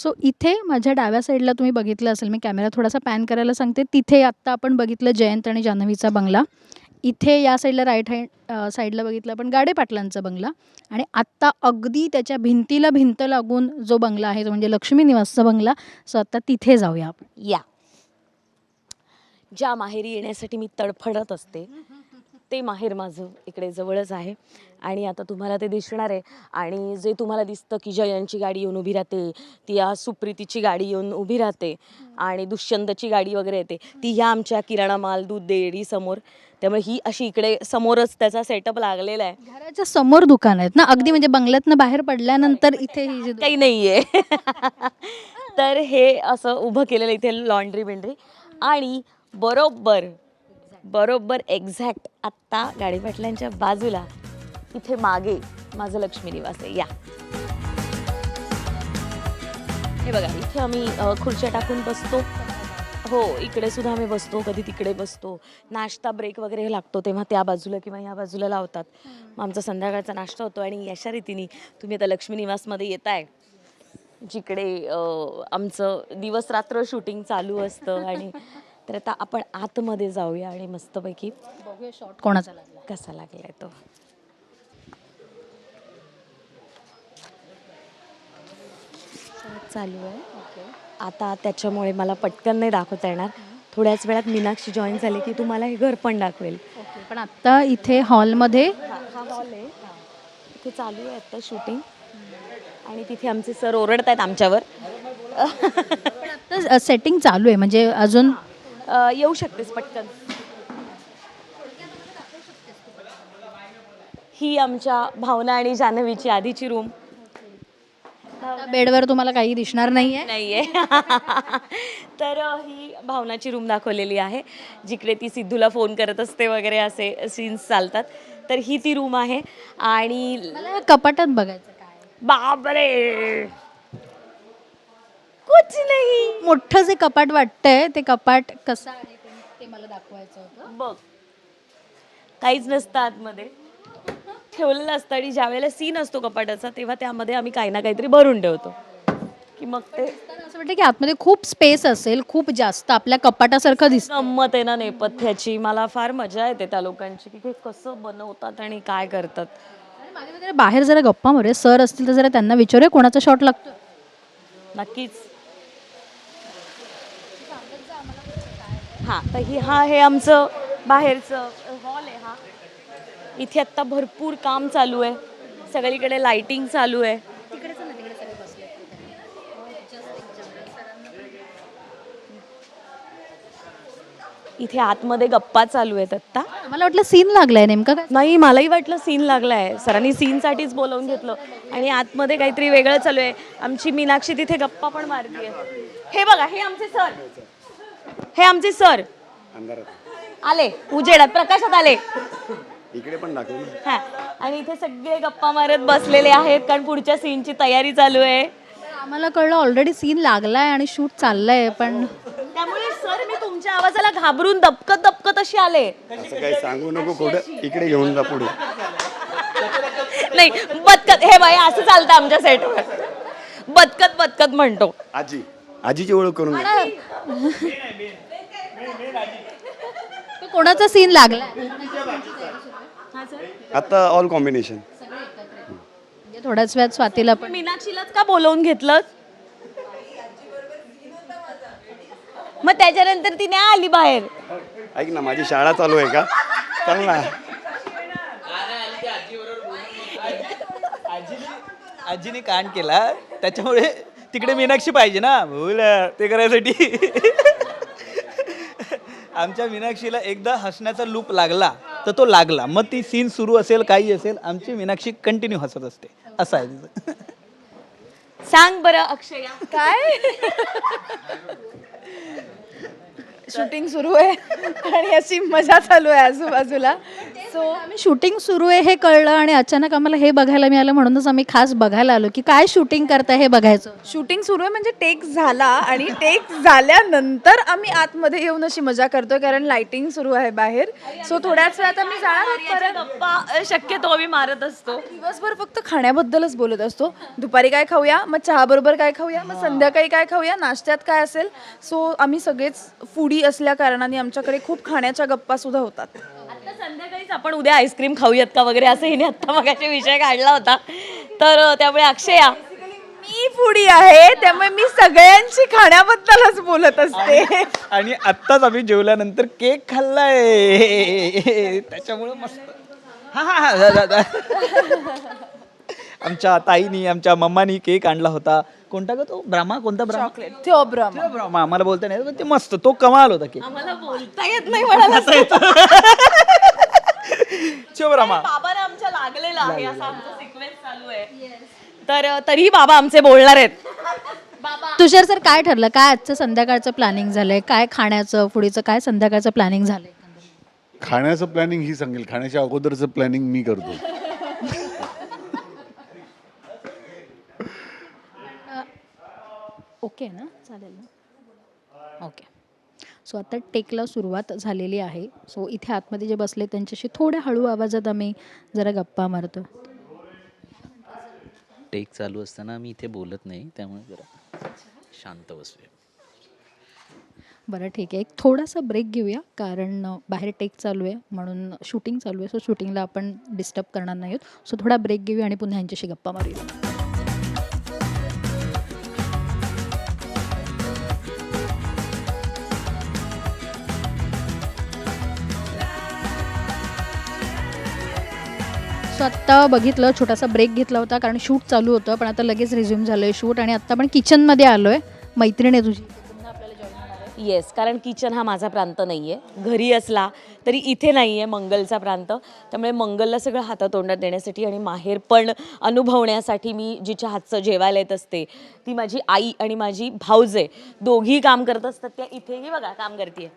So इथे माझ्या डाव्या साईडला तुम्ही बघितलं असेल मी कॅमेरा थोडासा पॅन करायला सांगते. तिथे आत्ता आपण बघितलं जयंत आणि जान्हवीचा बंगला. इथे या साईडला राईट हँड साईडला बघितलं आपण गाडे पाटलांचा बंगला. आणि आत्ता अगदी त्याच्या भिंतीला भिंत लागून जो बंगला आहे तो म्हणजे लक्ष्मी निवासचा बंगला. सो आत्ता तिथे जाऊया आपण. या. ज्या माहेरी येण्यासाठी मी तडफडत असते ते माहेर माझं इकडे जवळच आहे. आणि आता तुम्हाला ते दिसणार आहे. आणि जे तुम्हाला दिसतं की जयंतची गाडी येऊन उभी राहते ती या सुप्रीतीची गाडी येऊन उभी राहते आणि दुष्यंतची गाडी वगैरे येते ती ह्या आमच्या किराणा माल दूध डेअरी समोर. त्यामुळे ही अशी इकडे समोरच त्याचा सेटअप लागलेला आहे. घराच्या समोर दुकान आहेत ना? अगदी म्हणजे बंगल्यातनं बाहेर पडल्यानंतर इथे ही जी काही नाहीये. तर हे असं उभं केलेलं इथे लॉन्ड्री बिंड्री. आणि बरोबर बरोबर एक्झॅक्ट आत्ता गाडीपाटल्यांच्या बाजूला. इथे मागे माझं लक्ष्मी निवास आहे. या. हे बघा इथे आम्ही अ, खुर्च्या टाकून बसतो. हो इकडे सुद्धा आम्ही बसतो कधी तिकडे बसतो. नाश्ता ब्रेक वगैरे लागतो तेव्हा त्या बाजूला किंवा या बाजूला लावतात. मग आमचा संध्याकाळचा नाश्ता होतो आणि अशा रीतीने तुम्ही आता लक्ष्मी निवासमध्ये येताय. जिकडे अ, आमचं दिवस रात्र शूटिंग चालू असतं आणि तर आता आपण आतमध्ये जाऊया आणि मस्तपैकी बघूया शॉट कोणाचा लागला. कसा लागलाय तो. चालू आहे. आता त्याच्यामुळे मला पटकन नाही दाखवता येणार. थोड्याच वेळात मीनाक्षी जॉईन झाली की तुम्हाला हे घर पण दाखवेल. ओके पण आत्ता इथे हॉलमध्ये हा हॉल आहे. इथे चालू आहे आता शूटिंग आणि तिथे आमचे सर ओरडत आहेत आमच्यावर. पण आत्ता सेटिंग चालू आहे. म्हणजे अजून येऊ शकतेस पटकन. ही आमच्या भावना आणि जान्हवीची आधीची रूम बेडवर तुम्हाला काही दिसणार नाही आहे नाहीये. तर अ, ही भावनाची रूम दाखवलेली आहे जिकडे ती सिद्धूला फोन करत असते वगैरे असे सीन्स चालतात. तर ही ती रूम आहे आणि कपाटात बघायचं काय? बापरे! कुछ नाही. मोठं जे कपाट वाटतंय ते कपाट कसं आहे ते- ते मला दाखवायचं होतं. बघ. काहीच नसतं आतमध्ये. ठेवलेलं असतं आणि ज्या वेळेला सीन असतो कपाटाचा तेव्हा त्यामध्ये आम्ही काही ना काहीतरी भरून ठेवतो. की मग ते तर असं वाटतं की आतमध्ये खूप स्पेस असेल खूप जास्त. आपल्या कपाटासारखं दिसतं. गंमत आहे ना नेपथ्याची. मला फार मजा येते त्या लोकांची की ते कसं बनवतात आणि काय करतात. आणि माझ्या मते बाहेर जरा गप्पा मारूया. सर असतील तर जरा त्यांना विचारूया कोणाचा शॉट लागतो नक्कीच. हां तर ही हा हे आमचं बाहेरचं हॉल आहे हा. इथे आत्ता भरपूर काम चालू आहे. सगळीकडे लाइटिंग चालू आहे. इथे आतमध्ये गप्पा चालू आहेत आत्ता. मला वाटलं सीन लागलाय नेमका काय? नाही मलाही वाटलं सीन लागलाय. सरांनी सीनसाठीच बोलवून घेतलं. आणि आतमध्ये काहीतरी वेगळं चालू आहे. आमची मीनाक्षी तिथे गप्पा पण मारतीये. हे बघा हे आमचे सर. हे आमचे सर. अंधारात. आले उजेडात प्रकाशात आले. इकडे पण दाखव ना. हा आणि इथे सगळे गप्पा मारत बसलेले आहेत कारण पुढच्या सीनची तयारी चालू आहे. आम्हाला कळलं ऑलरेडी सीन लागलाय आणि शूट चाललंय पण त्यामुळे सर मी तुमच्या आवाजाला घाबरून दबकत दबकत अशी आले. असं काही सांगू नको कुठं इकडे घेऊन जा पुढे. नाही बदकत हे बाई असं चालतं आमच्या सेटवर बदकत बदकत म्हणतो. आजी. आजीची ओळख करून तो कोणाचा सीन लागलाय आता ऑल कॉम्बिनेशन म्हणजे थोड्याच वेळात स्वातीला पण. मीनाक्षीलाच का बोलवून घेतलं मग त्याच्यानंतर ती नाही आली बाहेर. ऐक ना माझी शाळा चालू आहे का? चल ना. आजीने कांड केला. त्याच्यामुळे तिकडे मीनाक्षी पाहिजे ना. बोल ते करायसाठी. आमच्या मीनाक्षीला एकदा हसण्याचा लूप लागला तर तो लागला. मग ती सीन सुरू असेल काही असेल आमची मीनाक्षी कंटिन्यू हसत असते. असं आहे. तिचं सांग बरं अक्षया. काय? शूटिंग सुरू आहे. आणि अशी मजा चालू आहे आजूबाजूला. सो आम्ही शूटिंग सुरू आहे हे कळलं आणि अचानक आम्हाला हे बघायला मिळालं. म्हणूनच आम्ही खास बघायला आलो की काय शूटिंग करताय हे बघायचं. शूटिंग सुरू आहे म्हणजे टेक झाला आणि टेक झाल्यानंतर आम्ही आतमध्ये येऊन अशी मजा करतोय कारण लाइटिंग सुरू आहे बाहेर. सो थोड्याच वेळात आम्ही जाणार आहोत परत. गप्पा अ, शक्यतो आम्ही मारत असतो. दिवसभर फक्त खाण्याबद्दलच बोलत असतो. दुपारी काय खाऊया मग चहा बरोबर काय खाऊया मग संध्याकाळी काय खाऊया नाश्त्यात काय असेल. सो आम्ही सगळेच फूडी असल्या कारणाने आमच्याकडे खूप खाण्याच्या गप्पा सुद्धा होतात. आता संध्याकाळीच आपण उद्या आईस्क्रीम खाऊयात का वगैरे असं हिने आत्ता मगाशी विषय काढला होता. तर त्यामुळे अक्षया. मी फूडी आहे त्यामुळे मी सगळ्यांशी खाण्याबद्दलच बोलत असते. आणि आत्ताच आम्ही जेवल्यानंतर केक खाल्लाय. त्याच्यामुळं मस्त. हा हा हा जा, जा, जा. आमच्या ताईनी आमच्या मम्मानी केक आणला होता. कोणता ग तो? ब्रामा कोणता ब्रामा चॉकलेट. थिओब्रम तो ब्रामा आम्हाला बोलता नाही येत, पण ते मस्त. तो कमाल होता आम्हाला बोलता येत नाही म्हणाला बाबाला आमच्या लागलेला आहे. असा आमचा सिक्वेन्स चालू आहे. तर अ, तरीही बाबा आमचे बोलणार आहेत. तुषार सर काय ठरलं? काय आजचं संध्याकाळचं प्लॅनिंग झालंय? काय खाण्याचं पुढीचं काय संध्याकाळचं प्लॅनिंग झालंय? खाण्याचं प्लॅनिंग ही सांगेल. खाण्याच्या अगोदरचं प्लॅनिंग मी करतो. ओके ना? चालेल ना? ओके. सो आता टेकला सुरुवात झालेली आहे. सो इथे आतमध्ये जे बसले त्यांच्याशी थोड्या हळू आवाजात आम्ही जरा गप्पा मारतो. टेक चालू असताना मी इथे बोलत नाही त्यामुळे जरा शांत बसूया बरं ठीक आहे. एक थोडासा ब्रेक घेऊया कारण बाहेर टेक चालू आहे म्हणून शूटिंग चालू आहे. सो शूटिंगला आपण डिस्टर्ब करणार नाही आहोत. सो थोडा ब्रेक घेऊया आणि पुन्हा यांच्याशी गप्पा मारूया. सो आत्ता बघितलं छोटासा ब्रेक घेतला होता कारण शूट चालू होतं पण आता लगेच रिझ्युम झालं आहे शूट आणि आत्ता आपण किचनमध्ये आलो आहे मैत्रीण आहे तुझी. येस कारण किचन हा माझा प्रांत नाही आहे घरी असला तरी इथे नाही आहे मंगलचा प्रांत. त्यामुळे मंगलला सगळं हातातोंडात देण्यासाठी आणि माहेर पण अनुभवण्यासाठी मी जिच्या हातचं जेवायला येत असते ती माझी आई आणि माझी भाऊजे दोघी काम करत असतात त्या इथेही बघा काम करते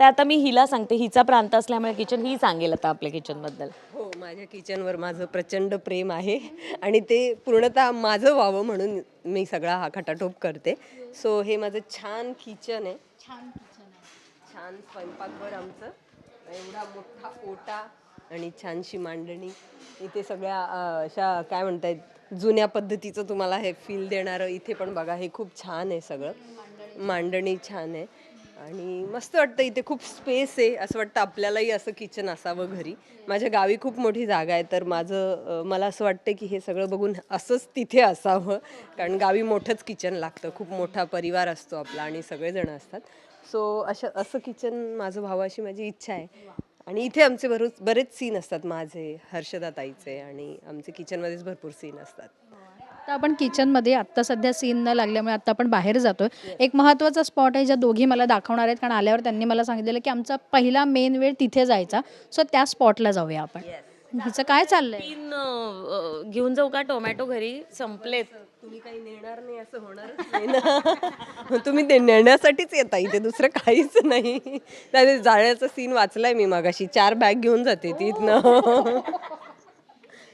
तर आता मी हिला सांगते हिचा प्रांत असल्यामुळे किचन ही सांगेल आता आपल्या किचनबद्दल हो माझ्या किचनवर माझं प्रचंड प्रेम आहे आणि ते पूर्णतः माझं व्हावं म्हणून मी सगळा हा खटाटोप करते. सो हे माझं छान किचन आहे. छान छान स्वयंपाकघर आमचं. एवढा मोठा ओटा आणि छानशी मांडणी. इथे सगळ्या अशा काय म्हणतायत जुन्या पद्धतीचं तुम्हाला हे फील देणारं इथे पण बघा हे खूप छान आहे सगळं. मांडणी छान आहे. आणि मस्त वाटतं इथे खूप स्पेस आहे असं वाटतं आपल्यालाही असं किचन असावं घरी. माझ्या गावी खूप मोठी जागा आहे तर माझं मला असं वाटतं की हे सगळं बघून असंच तिथे असावं. कारण गावी मोठंच किचन लागतं खूप मोठा परिवार असतो आपला आणि सगळेजण असतात. सो अशा असं किचन माझं भावाशी माझी इच्छा आहे. आणि इथे आमचे भरूच बरेच सीन असतात माझे हर्षदा ताईचे आणि आमचे किचनमध्येच भरपूर सीन असतात. आता आपण किचनमध्ये आत्ता सध्या सीन न लागल्यामुळे आता आपण बाहेर जातोय. एक महत्त्वाचा स्पॉट आहे ज्या दोघी मला दाखवणार आहेत. कारण आल्यावर त्यांनी मला सांगितलेलं की आमचा पहिला मेन वेळ तिथे जायचा. सो त्या स्पॉटला जाऊया आपण. हिचं काय चाललंय? तीन अ, घेऊन जाऊ का? टोमॅटो घरी संपलेत. तुम्ही काही नेणार नाही असं होणारच नाही ना? तुम्ही ते नेण्यासाठीच येता इथे. दुसरं काहीच नाही. जाळ्याचा सीन वाचलाय मी मागाशी. चार बॅग घेऊन जाते ती इथनं.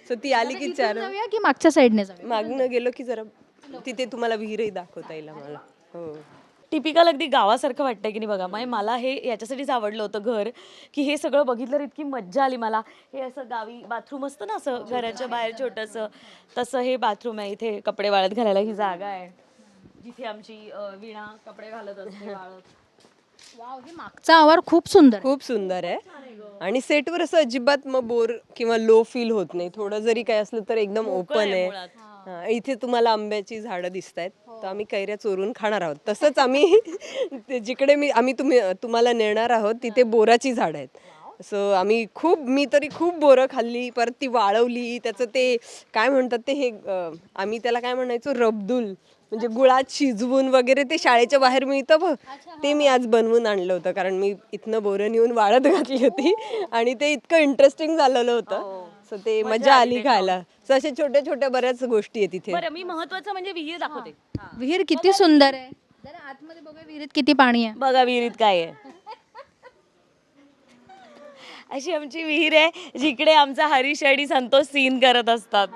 सो ती आली की चार जाऊया की मागच्या साईडने जाऊया? मागनं गेलो की जरा तिथे तुम्हाला विहीरही दाखवता येईल आम्हाला. हो. टिपिकल अगदी गावासारखं वाटतं की नाही बघा. म्हणजे मला हे याच्यासाठीच आवडलं होतं घर की हे सगळं बघितलं इतकी मज्जा आली मला. हे असं गावी बाथरूम असतं ना असं घराच्या बाहेर छोटंसं तसं हे बाथरूम आहे. इथे कपडे वाळत घालायला ही जागा आहे. जिथे आमची अं, वीणा कपडे घालत असते वाळत. वाव हे मागचा आवार खूप सुंदर आहे. खूप सुंदर आहे. आणि सेटवर असं अजिबात मग बोर किंवा लो फील होत नाही. थोडं जरी काय असलं तर एकदम ओपन आहे हा, इथे तुम्हाला आंब्याची झाडं दिसत आहेत. तर आम्ही कैऱ्या चोरून खाणार आहोत. तसंच आम्ही ते जिकडे मी आम्ही तुम्ही तुम्हाला नेणार आहोत तिथे बोराची झाडं आहेत. सो आम्ही खूप मी तरी खूप बोरं खाल्ली परत ती वाळवली त्याचं ते काय म्हणतात ते हे अं, आम्ही त्याला काय म्हणायचो रबदुल म्हणजे गुळात शिजवून वगैरे ते शाळेच्या बाहेर मिळतं बघ. ते मी आज बनवून आणलं होतं कारण मी इथनं बोरं नेऊन वाळत घातली होती आणि ते इतकं इंटरेस्टिंग झालेलं होतं. सो ते मजा आली खायला. सो अशा छोट्या छोट्या बऱ्याच गोष्टी आहेत तिथे बरं मी महत्वाचं म्हणजे विहीर दाखवते. विहीर किती सुंदर आहे. जरा आतमध्ये बघूया विहिरीत किती पाणी आहे. बघा विहिरीत काय आहे. अशी आमची विहीर आहे जिकडे आमचा हरीश आणि संतोष सीन करत असतात.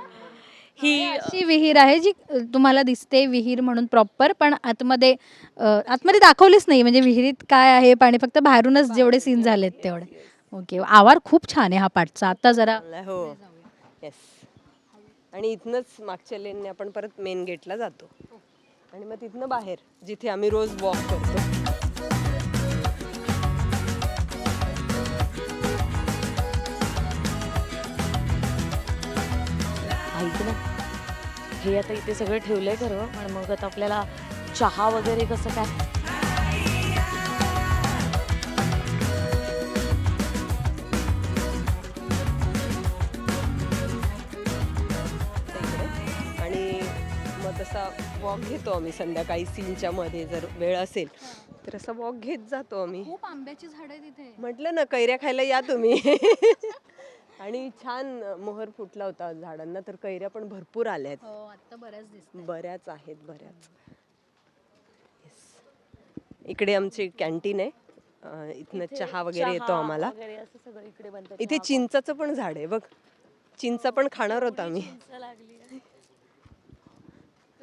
ही अशी विहीर आहे जी तुम्हाला दिसते विहीर म्हणून प्रॉपर पण आतमध्ये अ, आतमध्ये दाखवलीच नाही. म्हणजे विहिरीत काय आहे पाणी फक्त बाहेरूनच जेवढे सीन झालेत तेवढे. ओके आवार खूप छान आहे हा पाठचा. आता जरा हो. येस आणि इथनंच मागच्या लेनने आपण परत मेन गेटला जातो. आणि मग तिथनं बाहेर जिथे आम्ही रोज वॉक करतो. हे आता इथे सगळं ठेवलंय खरं पण मग आता आपल्याला चहा वगैरे कसं काय? आणि मग तसा वॉक घेतो आम्ही संध्याकाळी सीनच्या मध्ये जर वेळ असेल तर असा वॉक घेत जातो आम्ही. खूप आंब्याची झाड आहे तिथे म्हटलं ना कैऱ्या खायला या तुम्ही. आणि छान मोहर फुटला होता झाडांना तर कैऱ्या पण भरपूर आल्या आहेत हो आता बऱ्याच दिसत बऱ्याच आहेत बऱ्याच. इकडे आमची कॅन्टीन आहे. अं, इथनं चहा वगैरे येतो आम्हाला. वगैरे असं सगळं इकडे बनतं इथे चिंचाचं पण झाड आहे बघ. चिंच पण खाणार होता आम्ही.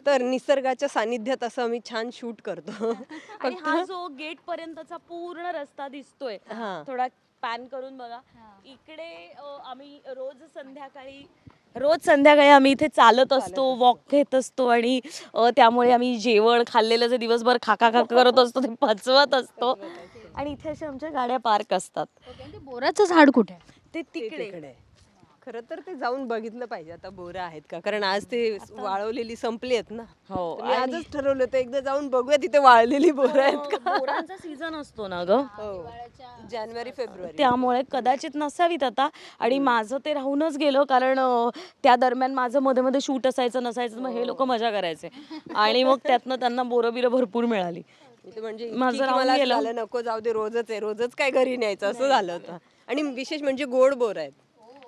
तर निसर्गाच्या सानिध्यात असं आम्ही छान शूट करतो. आणि हा जो गेट पर्यंतचा पूर्ण रस्ता दिसतोय हा. थोडा पॅन करून बघा. इकडे अ, आम्ही रोज संध्याकाळी रोज संध्याकाळी आम्ही इथे चालत असतो वॉक घेत असतो आणि अ, त्यामुळे आम्ही जेवण खाल्लेलं जे दिवसभर खाका खाका करत असतो ते पचवत असतो. आणि इथे अशा आमच्या गाड्या पार्क असतात. बोराचं झाड कुठे आहे? ते ते तिकडे तिकडे. खरं तर ते जाऊन बघितलं पाहिजे. आता बोरं आहेत का? कारण आज ते वाळवलेली संपली आहेत ना. हो तर मी आजच ठरवलं होतं एकदा जाऊन बघूया तिथे वाळलेली बोरं आहेत का? बोरांचा सीझन असतो ना ग. हो. जानेवारी फेब्रुवारी. त्यामुळे कदाचित नसावीत आता. आणि माझं ते राहूनच गेलं कारण अं, त्या दरम्यान माझं मध्ये मध्ये शूट असायचं नसायचं मग हे लोक मजा करायचे. आणि मग त्यातनं त्यांना बोरं बिरं भरपूर मिळाली. म्हणजे इतकी माझं की राहून मला असं गेलं. झालं नको जाऊ दे रोजच आहे रोजच काय घरी न्यायचं असं झालं होतं. आणि विशेष म्हणजे गोड बोर आहेत.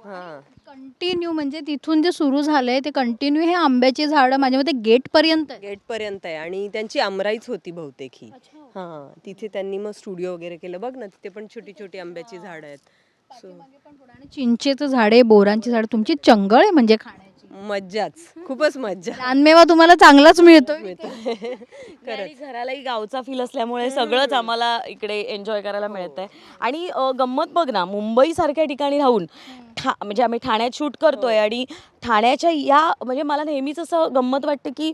हा. कंटिन्यू म्हणजे तिथून जे सुरू झालंय ते कंटिन्यू हे आंब्याची झाडं माझ्या मते गेट पर्यंत आहे. गेट पर्यंत आहे आणि त्यांची आमराईच होती बहुतेक ही. हा तिथे त्यांनी मग स्टुडिओ वगैरे केलं. बघ ना तिथे पण छोटी छोटी आंब्याची झाड आहेत. आणि चिंचेचं झाडे बोरांची झाड. तुमची चंगळ आहे म्हणजे खाण्याची. मज्जाच. खूपच मज्जा. जानमेवा तुम्हाला चांगलाच मिळतोय आणि घरालाही गावचा फील असल्यामुळे सगळंच आम्हाला इकडे एन्जॉय करायला मिळतंय. आणि अ, गंमत बघ ना मुंबई सारख्या ठिकाणी राहून ठा म्हणजे आम्ही ठाण्यात शूट करतोय आणि ठाण्याच्या या म्हणजे मला नेहमीच असं गंमत वाटते की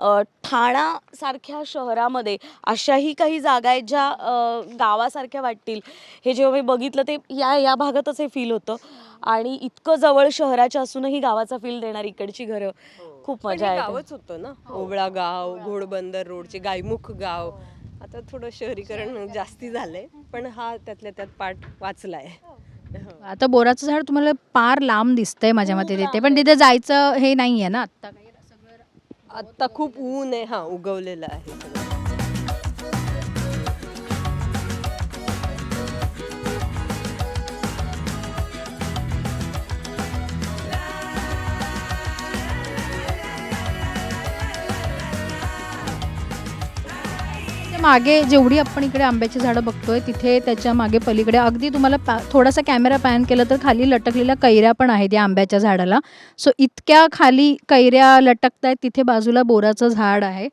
अ, ठाण्यासारख्या शहरामध्ये अशाही काही जागा आहेत ज्या अ, गावासारख्या वाटतील. हे जेव्हा मी बघितलं ते या या भागातच हे फील होतं. आणि इतकं जवळ शहराच्या असूनही गावाचा फील देणारी इकडची घरं खूप पण मजा हे येते. गावच होतं ना. ओवळा गाव घोडबंदर रोडचे गायमुख गाव. आता थोडं शहरीकरण जास्ती झालंय पण हा त्यातल्या त्यात पाठ वाचलाय. आता बोराचं झाड तुम्हाला पार लांब दिसतंय माझ्या मते तिथे पण तिथे जायचं हे नाहीये ना? आता काही सगळं आता खूप ऊन आहे. हा उगवलेलं आहे. सगळं. मागे जेवढी आपण इकडे आंब्याची झाडं बघतोय तिथे त्याच्यामागे पलीकडे अगदी तुम्हाला पा थोडासा कॅमेरा पॅन केला तर खाली लटकलेल्या कैऱ्या पण आहेत या आंब्याच्या झाडाला. सो इतक्या खाली कैऱ्या लटकत आहेत तिथे बाजूला बोराचं झाड आहे.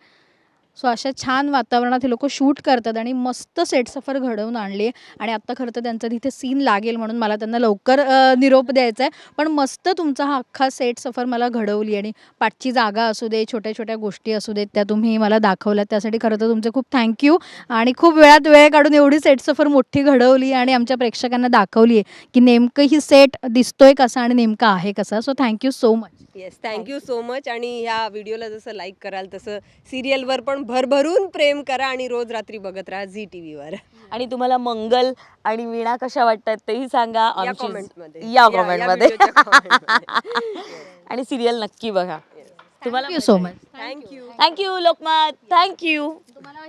सो अशा छान वातावरणात हे लोक शूट करतात आणि मस्त सेट सफर घडवून आणली आहे. आणि आत्ता खरं तर त्यांचा तिथे सीन लागेल म्हणून मला त्यांना लवकर निरोप द्यायचा आहे. पण मस्त तुमचा हा अख्खा सेट सफर मला घडवली आणि पाठची जागा असू दे छोट्या छोट्या गोष्टी असू देत त्या तुम्ही मला दाखवल्यात त्यासाठी खरं तर तुमचे खूप थँक्यू आणि खूप वेळात वेळ काढून एवढी सेट सफर मोठी घडवली आणि आमच्या प्रेक्षकांना दाखवली आहे की नेमकं ही सेट दिसतोय कसा आणि नेमका आहे कसा. So thank you so much yes thank you so much आणि ह्या व्हिडिओला जसं लाईक कराल तसं सिरियलवर पण भरभरून प्रेम करा आणि रोज रात्री बघत राहा झी टी व्हीवर आणि तुम्हाला मंगल आणि वीणा कशा वाटतात तेही सांगा या आमची- कॉमेंटमध्ये या कॉमेंटमध्ये आणि सिरियल नक्की बघा. तुम्हाला thank you so much thank you thank you Lokmat. Thank you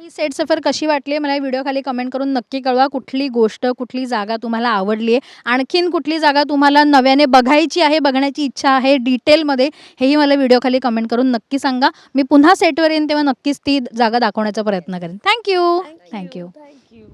he set सफर कशी वाटली मला व्हिडिओ खाली कमेंट करून नक्की कळवा. कुठली गोष्ट कुठली जागा तुम्हाला आवडली आहे आणखीन कुठली जागा तुम्हाला नव्याने बघायची आहे बघण्याची इच्छा आहे? डिटेलमध्ये हेही मला व्हिडिओ खाली कमेंट करून नक्की सांगा. मी पुन्हा सेटवर येईन तेव्हा नक्कीच ती जागा दाखवण्याचा प्रयत्न करेन. Thank you thank you thank you